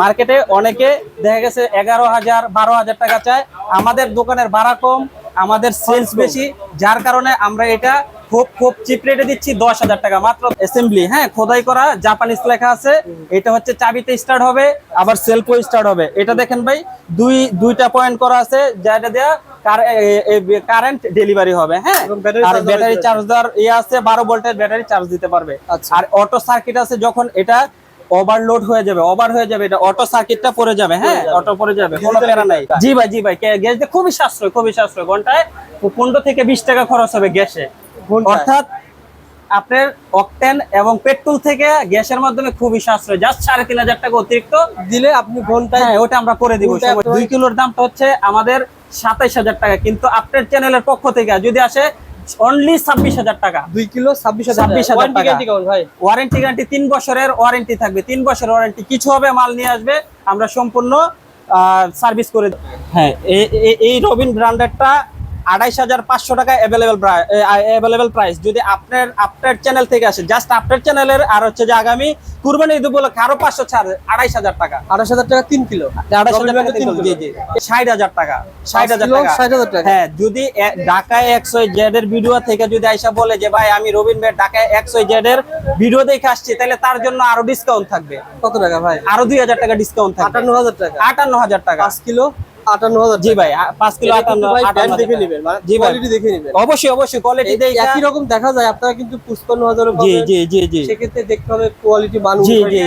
মার্কেটে অনেকে দেখা গেছে এগারো হাজার বারো হাজার টাকা চায়। আমাদের দোকানের ভাড়া কম আমাদের সেলস বেশি যার কারণে আমরা এটা খুব খুব চিপ রেটে দিচ্ছি দশ হাজার টাকা। মাত্র অ্যাসেম্বলি হ্যাঁ খোদাই করা জাপানিজ লেখা আছে। এটা হচ্ছে চাবিতে স্টার্ট হবে আবার সেলফও স্টার্ট হবে। এটা দেখেন ভাই দুই দুইটা পয়েন্ট করা আছে যেটা দেওয়া কারেন্ট ডেলিভারি হবে হ্যাঁ। আর ব্যাটারি চার্জ দেওয়ার ইয়ে আছে বারো ভোল্টের ব্যাটারি চার্জ দিতে পারবে। আচ্ছা। আর অটো সার্কিট আছে যখন এটা ওভারলোড হয়ে যাবে ওভার হয়ে যাবে এটা অটো সার্কিটটা পড়ে যাবে হ্যাঁ? অটো পড়ে যাবে কোনো প্যারা নাই। জি ভাই জি ভাই গ্যাস দিয়ে খুবই সাশ্রয় খুবই সাশ্রয়। ঘন্টায় পনেরো থেকে বিশ টাকা খরচ হবে গ্যাসে। অর্থাৎ আপনার অকটেন এবং পেট্রোল থেকে গ্যাসের মাধ্যমে খুবই সাশ্রয়। জাস্ট সাড়ে তিন হাজার টাকা অতিরিক্ত দিলে আপনি ঘন্টায় হ্যাঁ ওটা আমরা করে দিব। দুই কিলোর দামটা হচ্ছে আমাদের সাতাইশ হাজার টাকা। কিন্তু আপনার চ্যানেলের পক্ষ থেকে যদি আসে অনলি ছাব্বিশ হাজার টাকা। দুই কিলো ছাব্বিশ হাজার 26,000 Warranty টাকা। ভাই। ওয়ারেন্টি গ্যারান্টি তিন বছরের ওয়ারেন্টি থাকবে। তিন বছরের ওয়ারেন্টি কিছু হবে মাল নিয়ে আসবে। আমরা সম্পূর্ণ সার্ভিস করে। হ্যাঁ এই রবিন ব্র্যান্ডেরটা আড়াইশ হাজার পাঁচশো টাকা অ্যাভেলেবেল অ্যাভেলেবেল প্রাইস যদি আপনার আপনার চ্যানেল থেকে আসে জাস্ট আপনার চ্যানেলের আর হচ্ছে যে আগামী কুরবানি ঈদ উপলক্ষে আরও পাঁচশো ছাড় আড়াইশ হাজার টাকা। আড়াইশ হাজার টাকা তিন কিলো। আড়াইশ হাজার টাকা তিন কিলো। জি ষাট হাজার টাকা ষাট হাজার কিলো, টাকা 60,000 টাকা। হ্যাঁ যদি ঢাকায় একশো জেড এর ভিডিও থেকে যদি আইসা বলে যে ভাই আমি রবিন ভাই ঢাকায় একশো জেড এর ভিডিও দেখে আসছি তাহলে তার জন্য আরও ডিসকাউন্ট থাকবে। কত টাকা ভাই? আরও দুই হাজার টাকা ডিসকাউন্ট থাকবে। আটান্ন হাজার টাকা। আটান্ন হাজার টাকা। পাঁচ কিলো। আটান্ন হাজার জি ভাই পাঁচ কিলো আটান্ন দেখে। নেবেন মানে জি ভাই। দেখে নেবেন। অবশ্যই অবশ্যই কোয়ালিটি একই রকম দেখা যায় আপনারা কিন্তু পুষ্পান্ন হাজার জি জি জি জি। সেক্ষেত্রে দেখতে হবে কোয়ালিটি মান জি, জি,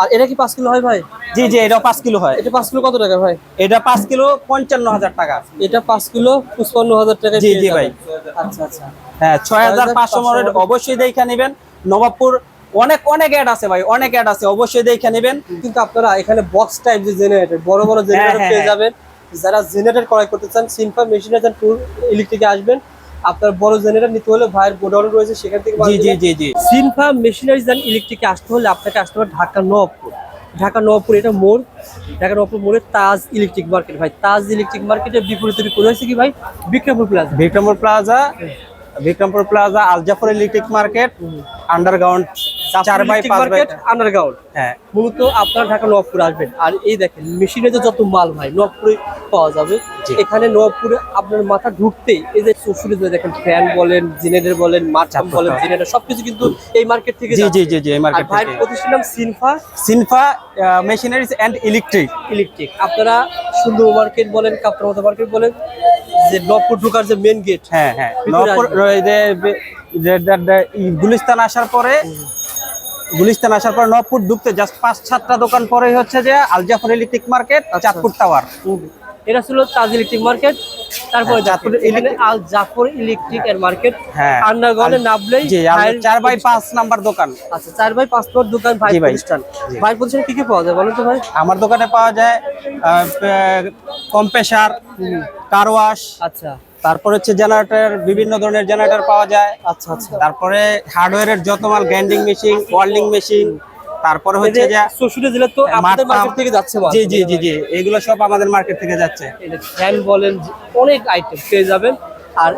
আর এটা কি পাঁচ কিলো হয় ভাই? জি জি এটা পাঁচ কিলো হয়। এটা পাঁচ কিলো কত টাকা ভাই? এটা পাঁচ কিলো পঞ্চান্ন হাজার টাকা। এটা পাঁচ কিলো পুষ্পান্ন হাজার টাকা জি, জি ভাই। আচ্ছা আচ্ছা। হ্যাঁ ছয় হাজার পাঁচশো অবশ্যই দেখে নেবেন। নবাবপুর অনেক অনেক অ্যাড আছে ভাই অনেক অ্যাড আছে অবশ্যই দেখে নেবেন। কিন্তু আপনারা এখানে বক্স টাইপ যে জেনারেটর বড় বড় জেনারেটর হ্যাঁ, পেয়ে হ্যাঁ। যাবেন। যারা জেনারেটর ক্রয় করতে চান সিনফা মেশিনার টুর ইলেকট্রিকে আসবেন। আপনার বড় জেনারেটর নিতে হলে ভাইয়ের গোডাউন রয়েছে সেখান থেকে জি জি জি জি। সিনফা মেশিনারিজ অ্যান্ড ইলেকট্রিকে আসতে হলে আপনাকে আসতে হবে ঢাকা নবাবপুর। ঢাকা নবাবপুর এটা মোড়। ঢাকা নবাবপুর মোড়ে তাজ ইলেকট্রিক মার্কেট ভাই। তাজ ইলেকট্রিক মার্কেটের বিপরীতে করে হয়েছে কি ভাই? Bikrampur plaza Bikrampur plaza Bikrampur plaza Aljafar electric market underground চার বাই পাঁচ বাই আন্ডারগ্রাউন্ড হ্যাঁ। মূলত আপনারা ঢাকা আসবেন। আর এই দেখেন মেশিনে যত মাল ভাই নবাবপুরে পাওয়া যাবে। এখানে নবাবপুরে আপনার মাথা ঢুকতেই এই যে দেখেন ফ্যান বলেন বলেন বলেন সবকিছু কিন্তু এই মার্কেট থেকে জি জি জি জি এই মার্কেট ভাইয়ের থেকে। প্রতিষ্ঠান নাম Sinfa. Sinfa machineries and electric electric আপনারা সুন্দর মার্কেট বলেন কাপ্তামাতা মার্কেট বলেন যে নবপুর ঢোকার যে মেন গেট হ্যাঁ হ্যাঁ। নবপুর যে যে- যে- যে- গুলিস্তান আসার পরে গুলিস্তান আসার পর নবপুর ঢুকতে জাস্ট পাঁচ সাতটা দোকান পরেই হচ্ছে যে আলজাফর ইলেকট্রিক মার্কেট আচ্ছা। চাঁদপুর টাওয়ার। এটা ছিল তাজ ইলেকট্রিক মার্কেট। তারপরে হ্যাঁ, এখানে আল জাফর ইলেকট্রিকের মার্কেট হ্যাঁ আন্ডারগ্রাউন্ডে নামলেই চার বাই পাঁচ নাম্বার দোকান। আচ্ছা চার বাই পাঁচ নম্বর দোকান ভাই। প্রতিষ্ঠান। ভাই প্রতিষ্ঠান কি কি পাওয়া যায় বলেন তো ভাই? আমার দোকানে পাওয়া যায় কম্প্রেসার কার ওয়াশ আচ্ছা। তারপর হচ্ছে জেনারেটর বিভিন্ন ধরনের জেনারেটর পাওয়া যায়। আচ্ছা আচ্ছা। তারপরে হার্ডওয়্যারের যত মাল গ্রাইন্ডিং মেশিন ওয়ার্ল্ডিং মেশিন তারপরে হচ্ছে যে শ্বশুরে জেলা তো মাঠ- মার্কেট থেকে যাচ্ছে জি জি জি জি এগুলো সব আমাদের মার্কেট থেকে যাচ্ছে। ফ্যান বলেন অনেক আইটেম পেয়ে যাবেন। আর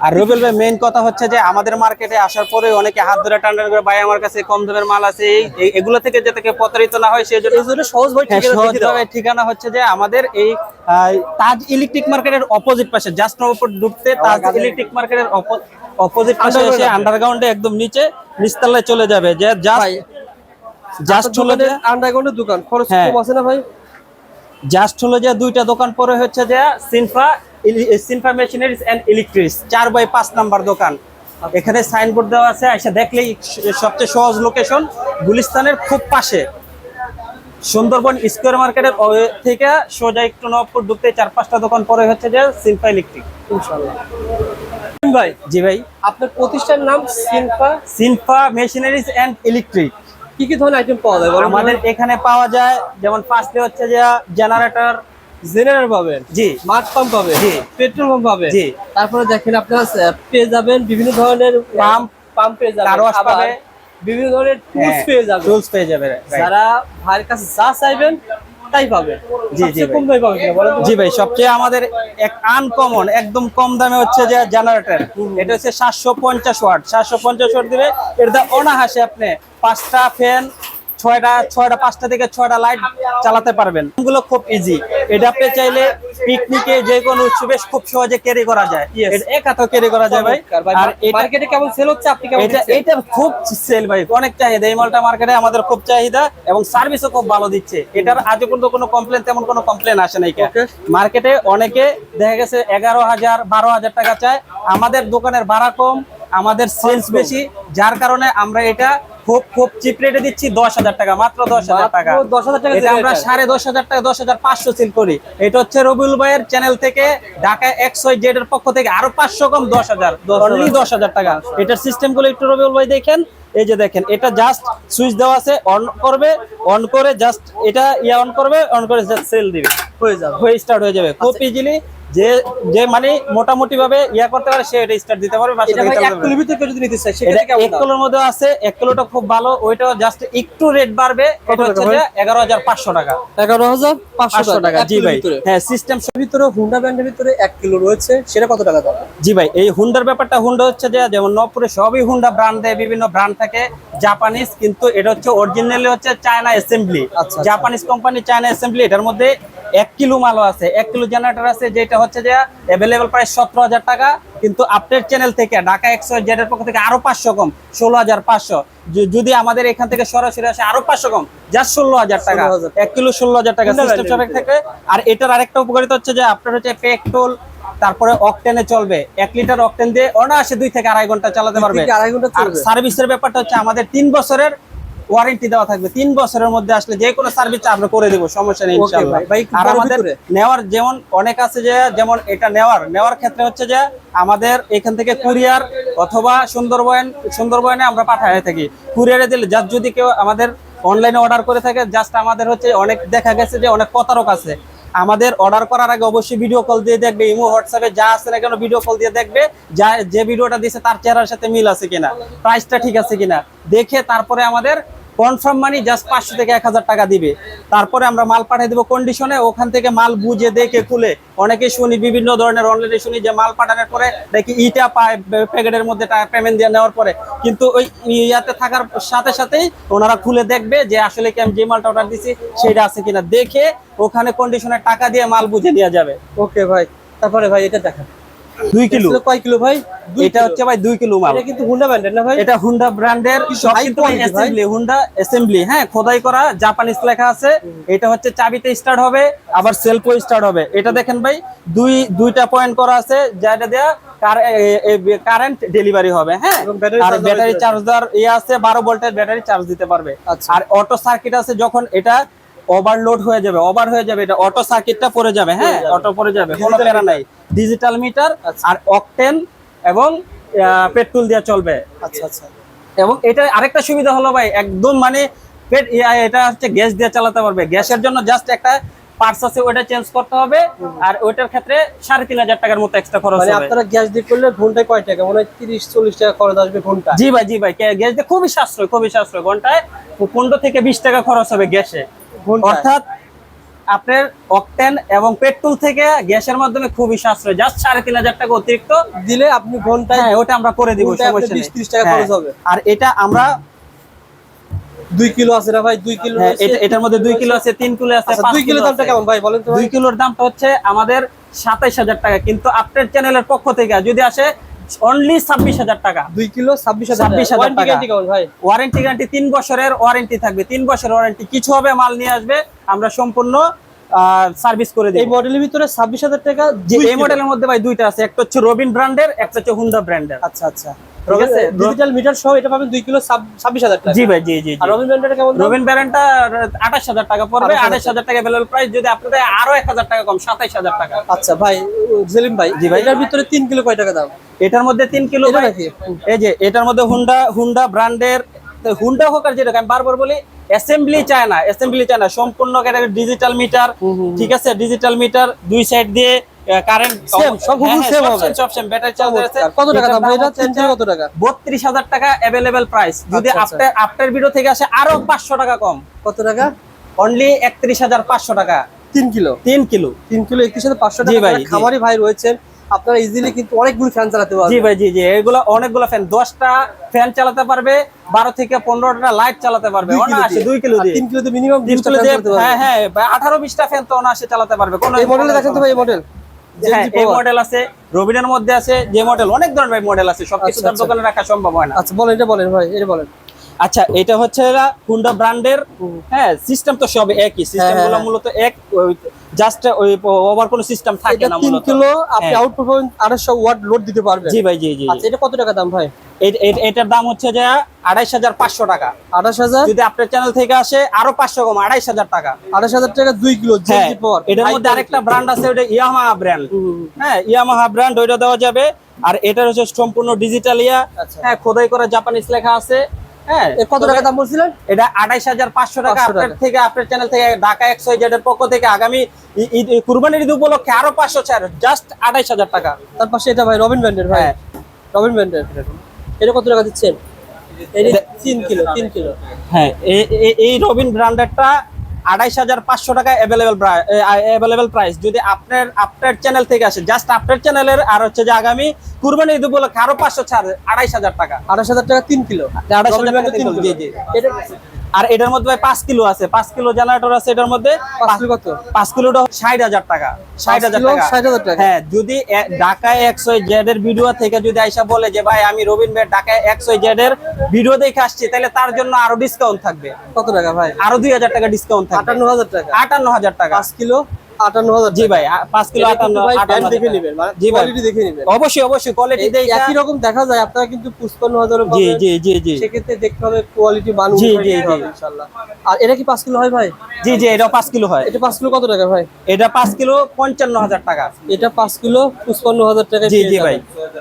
আর রবিল ভাই মেইন কথা হচ্ছে যে আমাদের মার্কেটে আসার পরে অনেকে হাত ধরে টান্ডা করে ভাই আমার কাছে কম দামের মাল আছে। এই- এগুলো থেকে যাতে কেউ প্রতারিত না হয় সেই জন্য সহজ ভাই হ্যাঁ। সহজভাবে ঠিকানা হচ্ছে যে আমাদের এই তাজ ইলেকট্রিক মার্কেটের অপোজিট পাশে জাস্ট নবপুর ঢুকতে তাজ ইলেকট্রিক মার্কেটের অপোজিট পাশে এসে আন্ডারগ্রাউন্ডে একদম নিচে নিচতলায় চলে যাবে। যে জাস্ট জাস্ট হলো যে আন্ডারগ্রাউন্ডের দোকান খরচ হ্যাঁ। কম আছে না ভাই? জাস্ট হলো যে দুইটা দোকান পরে হচ্ছে যে সিনফা সিনফা মেশিনারিজ এন্ড ইলেকট্রিক্স চার বাই পাঁচ নাম্বার দোকান। এখানে সাইনবোর্ড দেওয়া আছে এসে দেখলেই সবচেয়ে সহজ লোকেশন গুলিস্তানের খুব পাশে। সুন্দরবন স্কোয়ার মার্কেটের থেকে সোজা একটু নবপুর ঢুকতে চার পাঁচটা দোকান পরে হচ্ছে যে সিনফা ইলেকট্রিক ইনশাআল্লাহ। ভাই জি ভাই। আপনার প্রতিষ্ঠানের নাম Sinfa Sinfa machineries and electric কি কি ধরনের আইটেম পাওয়া যায়? আমাদের এখানে পাওয়া যায় যেমন ফার্স্টে হচ্ছে যে জেনারেটর জেনারেটর পাবেন? জি। মাছ পাম্প পাবে জি। পেট্রোল পাম্প পাবেন? জি। তারপরে দেখেন আপনারা পেয়ে যাবেন বিভিন্ন ধরনের পাম্প পাম্প পেয়ে যাবেন আবার পাবে। বিভিন্ন ধরনের টুলস হ্যাঁ, পেয়ে যাবেন। টুলস পেয়ে যাবেন যারা ভাইয়ের কাছে যা চাইবেন তাই পাবেন জি, জি? জি ভাই সবচেয়ে আমাদের এক আনকমন একদম কম দামে হচ্ছে যে জেনারেটর এটা হচ্ছে সাতশো পঞ্চাশ ওয়াট সাতশো পঞ্চাশ ওয়াট দিবে এটা অনাহাসে আপনি পাঁচটা ফ্যান ছয়টা ছয়টা পাঁচটা থেকে ছয়টা লাইট চালাতে পারবেন। এগুলো খুব ইজি এটা আপনি চাইলে পিকনিকে যে কোনো উৎসবে খুব সহজে ক্যারি করা যায়. এটা ক্যারি করা যায় ভাই। আর মার্কেটে কেমন সেল হচ্ছে? আপনি কেমন এটা এটা খুব সেল ভাই। অনেক চাহিদা। এই মালটা মার্কেটে আমাদের খুব চাহিদা এবং সার্ভিসও খুব ভালো দিচ্ছে। এটার আজ পর্যন্ত কোনো কমপ্লেন তেমন কোনো কমপ্লেন আসে নাই. মার্কেটে অনেকে দেখা গেছে এগারো হাজার বারো হাজার টাকা চায়। আমাদের দোকানের ভাড়া কম আমাদের সেলস বেশি। যার কারণে আমরা এটা খুব খুব চিপ রেটে দিচ্ছি দশ হাজার টাকা মাত্র দশ হাজার টাকা। মাত্র 10,000 টাকা এটা আমরা সাড়ে দশ হাজার টাকা দশ হাজার পাঁচশো সেল করি। এটা হচ্ছে রবিউল ভাইয়ের চ্যানেল থেকে ঢাকা একশো জেড এর পক্ষ থেকে আরও পাঁচশো কম দশ হাজার অনলি দশ হাজার টাকা। এটার সিস্টেমগুলো একটু রবিউল ভাই দেখেন। এই যে দেখেন এটা জাস্ট সুইচ দেওয়া আছে অন করবে অন করে জাস্ট এটা ইয়া অন করবে অন করে জাস্ট সেল দিবে। হয়ে যাবে। হয়ে স্টার্ট হয়ে যাবে। খুব ইজিলি যে যে মানে মোটামুটি ভাবে ইয়া করতে পারে সে এটা স্টার্ট দিতে পারবে এক ভিতরে যদি নিতে চায় এটা এক কিলোর মধ্যে আছে এক কিলোটা খুব ভালো ওইটাও জাস্ট একটু রেট বাড়বে এটা হচ্ছে এগারো হাজার পাঁচশো টাকা। এগারো হাজার পাঁচশো টাকা জি ভাই। হ্যাঁ সিস্টেম ভিতরে হুন্ডা ব্র্যান্ডের ভিতরে এক কিলো রয়েছে সেটা কত টাকা দাম? জি ভাই এই হুন্ডার ব্যাপারটা হুন্ডা হচ্ছে যে যেমন নবপুরে সবই হুন্ডা ব্র্যান্ড দেয় বিভিন্ন ব্র্যান্ড থাকে জাপানিজ কিন্তু এটা হচ্ছে অরিজিনালি হচ্ছে চায়না অ্যাসেম্বলি আচ্ছা। জাপানিজ কোম্পানি চায়না অ্যাসেম্বলি এটার মধ্যে এক কিলো মালও আছে এক কিলো জেনারেটর আছে যেটা হচ্ছে যে অ্যাভেলেবল প্রায় সতেরো হাজার টাকা কিন্তু আপডেট চ্যানেল থেকে ঢাকা একশো জেডের পক্ষ থেকে আরও পাঁচশো কম ষোলো হাজার পাঁচশো। যদি আমাদের এখান থেকে সরাসরি আসে আরও পাঁচশো কম জাস্ট ষোলো হাজার টাকা। এক কিলো ষোলো হাজার টাকা সিস্টেম থেকে আর এটার আরেকটা উপকারিতা হচ্ছে যে আপনার হচ্ছে পেট্রোল তারপরে অকটেনে চলবে। এক লিটার অকটেন দিয়ে অনায়াসে দুই থেকে আড়াই ঘণ্টা চালাতে পারবে। সার্ভিসের ব্যাপারটা হচ্ছে আমাদের তিন বছরের ওয়ারেন্টি দেওয়া থাকবে। তিন বছরের মধ্যে আসলে যে কোনো সার্ভিস আমরা করে দেবো সমস্যা নেই ইনশাআল্লাহ। আর আমাদের নেওয়ার যেমন অনেক আছে যে যেমন এটা নেওয়ার নেওয়ার ক্ষেত্রে হচ্ছে যে আমাদের এখান থেকে কুরিয়ার অথবা সুন্দরবন সুন্দরবনে আমরা পাঠায় থাকি। কুরিয়ারে দিলে জাস্ট যদি কেউ আমাদের অনলাইনে অর্ডার করে থাকে জাস্ট আমাদের হচ্ছে অনেক দেখা গেছে যে অনেক প্রতারক আছে। আমাদের অর্ডার করার আগে অবশ্যই ভিডিও কল দিয়ে দেখবে ইমো হোয়াটসঅ্যাপে যা আছে না কেন ভিডিও কল দিয়ে দেখবে যা যে ভিডিওটা দিয়েছে তার চেহারার সাথে মিল আছে কিনা প্রাইসটা ঠিক আছে কিনা। দেখে তারপরে আমাদের কনফার্ম মানি জাস্ট পাঁচশো থেকে এক হাজার টাকা দিবে। তারপরে আমরা মাল পাঠিয়ে দেবো কন্ডিশনে ওখান থেকে মাল বুঝে দেখে খুলে। অনেকে শুনি বিভিন্ন ধরনের অনলাইনে শুনি যে মাল পাঠানোর পরে দেখি ইটা পায় প্যাকেটের মধ্যে পেমেন্ট দিয়ে নেওয়ার পরে। কিন্তু ওই ইয়াতে থাকার সাথে সাথেই ওনারা খুলে দেখবে যে আসলে কি আমি যে মালটা অর্ডার দিছি সেটা আছে কিনা। দেখে ওখানে কন্ডিশনে টাকা দিয়ে মাল বুঝে নেওয়া যাবে। ওকে ভাই, তারপরে ভাই এটা দেখা 2 কিলো। কয় কিলো ভাই? এটা হচ্ছে ভাই 2 কিলো মাল। এটা কিন্তু হুন্ডা ব্র্যান্ডের না ভাই? এটা হুন্ডা ব্র্যান্ডের অ্যাসেম্বলি হুন্ডা অ্যাসেম্বলি হ্যাঁ খোদাই করা জাপানিজ লেখা আছে। এটা হচ্ছে চাবিতে স্টার্ট হবে আবার সেলফও স্টার্ট হবে। এটা দেখেন ভাই দুই দুইটা পয়েন্ট করা আছে যেটা দেয়া কারেন্ট ডেলিভারি হবে। হ্যাঁ আর ব্যাটারি আছে 12 ভোল্টের ব্যাটারি চার্জ দিতে পারবে। আচ্ছা। আর অটো সার্কিট আছে যখন এটা ওভারলোড হয়ে যাবে ওভার হয়ে যাবে এটা অটো সার্কিটটা পড়ে যাবে হ্যাঁ অটো পড়ে যাবে কোনো প্যারা নাই। Digital meter. আর অকটেন এবং পেট্রোল দিয়ে চলবে। আচ্ছা আচ্ছা। এবং এটা আরেকটা সুবিধা হলো ভাই একদম মানে পেট- এটা হচ্ছে গ্যাস দিয়ে চালাতে পারবে। গ্যাসের জন্য জাস্ট একটা পার্টস আছে ওটা চেঞ্জ করতে হবে। আর ওইটার ক্ষেত্রে সাড়ে তিন হাজার টাকার মতো এক্সট্রা খরচ মানে হবে। আপনারা গ্যাস দিয়ে করলে ঘন্টায় কয় টাকা? মনে তিরিশ চল্লিশ টাকা খরচ আসবে ঘণ্টা জি ভাই জি ভাই গ্যাস দিয়ে খুবই সাশ্রয় খুবই সাশ্রয়। ঘন্টায় পনেরো থেকে বিশ টাকা খরচ হবে গ্যাসে। অর্থাৎ আপনার অকটেন এবং পেট্রোল থেকে গ্যাসের মাধ্যমে খুবই সাশ্রয়। জাস্ট সাড়ে তিন হাজার টাকা অতিরিক্ত। দিলে আপনি ঘন্টায় হ্যাঁ ওটা আমরা করে দিব সমস্যা নেই। 20-30 টাকা হ্যাঁ। আর এটা আমরা দুই কিলো আছে না ভাই? দুই কিলো হ্যাঁ, রয়েছে। এটা- এটার মধ্যে দুই কিলো আছে তিন কিলো আছে আচ্ছা দুই কিলো কিলো দামটা কেমন ভাই বলেন তো দুই কিলোর দামটা হচ্ছে আমাদের সাতাইশ হাজার টাকা কিন্তু আপনার চ্যানেলের পক্ষ থেকে যদি আসে অনলি ছাব্বিশ হাজার টাকা। দুই কিলো ছাব্বিশ হাজার 26,000 ওয়ারেন্টি টাকা। গ্যারান্টি ভাই? ওয়ারেন্টি গ্যারান্টি তিন বছরের ওয়ারেন্টি থাকবে। তিন বছরের ওয়ারেন্টি কিছু হবে মাল নিয়ে আসবে। আমরা সম্পূর্ণ সার্ভিস করে এই মডেলের ভিতরে ছাব্বিশ হাজার টাকা এই মডেলের মধ্যে ভাই দুইটা আছে একটা হচ্ছে রবিন ব্র্যান্ডের একটা হচ্ছে হুন্ডা ব্র্যান্ডের আচ্ছা আচ্ছা। ডিজিটাল মিটার সহ এটা পাবেন কিলো টাকা। জি ভাই জি জি। আর রবিন কেমন ব্র্যান্ডটা টাকা পড়বে 28,000 আঠাশ হাজার টাকা অ্যাভেলেবল প্রাইস যদি আপনাদের আরও এক হাজার টাকা কম সাতাইশ হাজার টাকা। আচ্ছা ভাই সেলিম ভাই জি ভাই। এটার ভিতরে তিন কিলো কয় টাকা দাম? এটার মধ্যে তিন কিলো ভাই, এই যে এটার মধ্যে হুন্ডা হুন্ডা ব্র্যান্ডের হুন্ডা হোক আর যেটা আমি বারবার বলি অ্যাসেম্বলি চায় না অ্যাসেম্বলি চায় না। সম্পূর্ণ ক্যাটাগরি ডিজিটাল মিটার ঠিক আছে? ডিজিটাল মিটার দুই সাইড দিয়ে কারেন্ট সব হুবহু হবে। সব সেম ব্যাটারি চার্জ আছে। কত টাকা দাম? এটা তিন কত টাকা? প্রাইস যদি আচ্ছা, আচ্ছা। আফটার আফটার ভিডিও থেকে আসে আরও পাঁচশো টাকা কম। কত টাকা? অনলি একত্রিশ হাজার পাঁচশো টাকা। তিন কিলো? তিন কিলো। কিলো টাকা। খামারি ভাই রয়েছেন আপনারা ইজিলি কিন্তু অনেকগুলো ফ্যান চালাতে পারবেন। জি ভাই জি জি। এগুলো অনেকগুলো ফ্যান দশটা ফ্যান চালাতে পারবে বারো থেকে পনেরোটা লাইট চালাতে পারবে। দুই কিলো দিয়ে। দুই কিলো আর দিয়ে মিনিমাম তিন কিলো দিয়ে হ্যাঁ হ্যাঁ আঠারো বিশটা ফ্যান তো অনায়াসে চালাতে পারবে। কোনো এই মডেলে দেখেন তো ভাই এই মডেল হ্যাঁ এই মডেল আছে রবিনের মধ্যে আছে যে মডেল অনেক ধরনের ভাই মডেল আছে। সবকিছু আচ্ছা, তার আচ্ছা। দোকানে রাখা সম্ভব হয় না। আচ্ছা বলেন এটা বলেন ভাই এটা বলেন। আচ্ছা এটা হচ্ছে হুন্ডা ব্র্যান্ডের হ্যাঁ সিস্টেম তো সব একই। সিস্টেম হ্যাঁ, হ্যাঁ। মূলত এক জাস্ট ওই ওভার কোনো সিস্টেম থাকে না তিন মূলত। কিলো আপনি হ্যাঁ। আউট ওয়াট লোড দিতে পারবেন। জি ভাই জি জি আচ্ছা এটা কত টাকা দাম ভাই? এটার দাম হচ্ছে যে আড়াইশ হাজার পাঁচশো টাকা। আঠাশ হাজার? যদি আপনার চ্যানেল থেকে আসে আরও পাঁচশো কম আড়াইশ হাজার টাকা। আঠাশ হাজার টাকা দুই কিলো হ্যাঁ এটার মধ্যে আরেকটা ব্র্যান্ড আছে ওটা ইয়ামাহা ব্র্যান্ড হ্যাঁ ইয়ামাহা ব্র্যান্ড ওইটা দেওয়া যাবে। আর এটার হচ্ছে সম্পূর্ণ ডিজিটাল ইয়া। আচ্ছা। হ্যাঁ খোদাই করা জাপানিজ লেখা আছে। হ্যাঁ কত টাকা দাম বলছিলেন? এটা আঠাইশ হাজার পাঁচশো টাকা আপনার থেকে আপনার চ্যানেল থেকে ঢাকা একশো এর পক্ষ থেকে আগামী ঈদ কুরবানির ঈদ উপলক্ষে আরও পাঁচশো ছাড় জাস্ট আঠাইশ হাজার টাকা। তার পাশে এটা ভাই রবিন ব্যান্ডের ভাই। হ্যাঁ। রবিন ব্যান্ডের এটা কত টাকা দিচ্ছেন? তিন কিলো তিন কিলো। হ্যাঁ এই রবিন ব্র্যান্ডেরটা আড়াইশ হাজার পাঁচশো টাকা অ্যাভেলেবেল অ্যাভেলেবেল প্রাইস যদি আপনার আপনার চ্যানেল থেকে আসে জাস্ট আপনার চ্যানেলের আর হচ্ছে যে আগামী কুরবানি ঈদ উপলক্ষে আরও পাঁচশো ছাড় আড়াইশ হাজার টাকা। আড়াইশ হাজার টাকা তিন কিলো। আড়াইশ হাজার টাকা তিন কিলো, জি জি। এটা আর এটার মধ্যে ভাই পাঁচ কিলো আছে পাঁচ কিলো জেনারেটর আছে এটার মধ্যে কত? পাঁচ কিলোটা ষাট হাজার টাকা ষাট হাজার টাকা। 60,000 টাকা। হ্যাঁ যদি ঢাকায় একশো জেড এর ভিডিও থেকে যদি আইসা বলে যে ভাই আমি রবিন ভাই ঢাকায় একশো জেড এর ভিডিও দেখে আসছি তাহলে তার জন্য আরও ডিসকাউন্ট থাকবে। কত টাকা ভাই? আরও দুই হাজার টাকা ডিসকাউন্ট থাকবে। আটান্ন হাজার টাকা। আটান্ন হাজার টাকা। পাঁচ কিলো? আটান্ন হাজার জি ভাই পাঁচ কিলো আটান্ন কিন্তু ভাই আটান্ন ব্র্যান্ড দেখে নেবেন জি ভাই। দেখে নেবেন। অবশ্যই অবশ্যই কোয়ালিটি একই রকম দেখা যায় আপনারা কিন্তু পুষ্পান্ন হাজার জি জি জি জি। সেক্ষেত্রে দেখতে হবে কোয়ালিটি মান জি, জি, জি। ইনশাআল্লাহ। আর এটা কি পাঁচ কিলো হয় ভাই? জি জি এটা পাঁচ কিলো হয়। এটা পাঁচ কিলো কত টাকা ভাই? এটা পাঁচ কিলো পঞ্চান্ন হাজার টাকা। এটা পাঁচ কিলো পুষ্পান্ন হাজার টাকা জি, জি ভাই।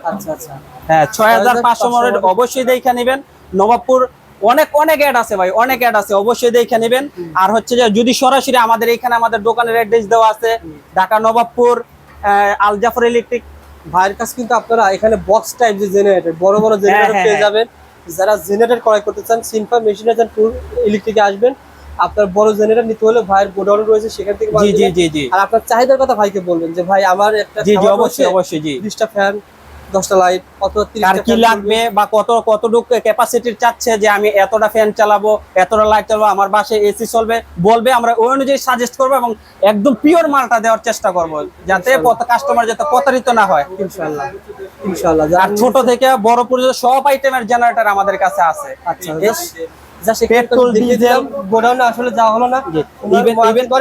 আচ্ছা আচ্ছা। হ্যাঁ ছয় হাজার পাঁচশো অবশ্যই দেখে নেবেন। নবাবপুর অনেক অনেক অ্যাড আছে ভাই অনেক অ্যাড আছে অবশ্যই দেখে নেবেন। আর হচ্ছে যে যদি সরাসরি আমাদের এখানে আমাদের দোকানের অ্যাড্রেস দেওয়া আছে ঢাকা নবাবপুর আল জাফর ইলেকট্রিক ভাইয়ের কাছে কিন্তু আপনারা এখানে বক্স টাইপ যে জেনারেটর বড় বড় জেনারেটর হ্যাঁ, পেয়ে হ্যাঁ। যাবেন। যারা জেনারেটর ক্রয় করতে চান সিনফা মেশিনে যান টুর ইলেকট্রিকে আসবেন। আপনার বড় জেনারেটর নিতে হলে ভাইয়ের গোডাউন রয়েছে সেখান থেকে জি জি জি আর আপনার চাহিদার কথা ভাইকে বলবেন যে ভাই আমার একটা জি জি অবশ্যই অবশ্যই জি। তিরিশটা ফ্যান দশটা লাইট কার কি লাগবে বা কত কতটুকু ক্যাপাসিটির চাচ্ছে যে আমি এতটা ফ্যান চালাবো এতটা লাইট চালাবো আমার বাসায় এসি চলবে বলবে আমরা ওই অনুযায়ী সাজেস্ট করব এবং একদম পিওর মালটা দেওয়ার চেষ্টা করব যাতে কাস্টমার যাতে প্রতারিত না হয়। ইনশাআল্লাহ ইনশাআল্লাহ আর ছোট থেকে বড় পর্যন্ত সব আইটেমের জেনারেটর আমাদের কাছে আছে। আচ্ছা পেট্রোল, ডিজেল, গোডাউনে আসলে যাওয়া হলো না। Even- মার্কেট even-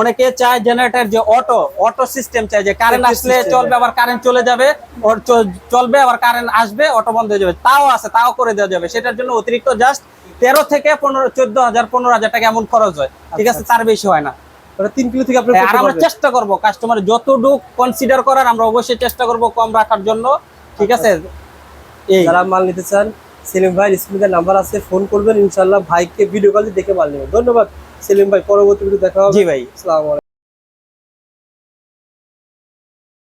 অনেক চায় জেনারেটর যে অটো অটো সিস্টেম চায় যে কারেন্ট আসলে চলবে আবার কারেন্ট চলে যাবে চলবে আবার কারেন্ট আসবে অটো বন্ধ হয়ে যাবে। তাও আছে তাও করে দেওয়া যাবে। সেটার জন্য অতিরিক্ত জাস্ট তেরো থেকে পনেরো চোদ্দ হাজার পনেরো হাজার টাকা এমন খরচ হয়। ঠিক আছে তার বেশি হয় না। তিন কিলো থেকে হ্যাঁ, আর আমরা চেষ্টা করব কাস্টমার যতটুক কনসিডার করার আমরা অবশ্যই চেষ্টা করব কম রাখার জন্য। ঠিক আছে? এই। যারা মাল নিতে চান সেলিম ভাই স্ক্রিনে নাম্বার আছে ফোন করবেন ইনশাআল্লাহ ভাইকে ভিডিও কল দেখে মাল নেবেন। ধন্যবাদ। সেলিম ভাই পরবর্তী দেখা হবে। জি ভাই। আসসালামু আলাইকুম।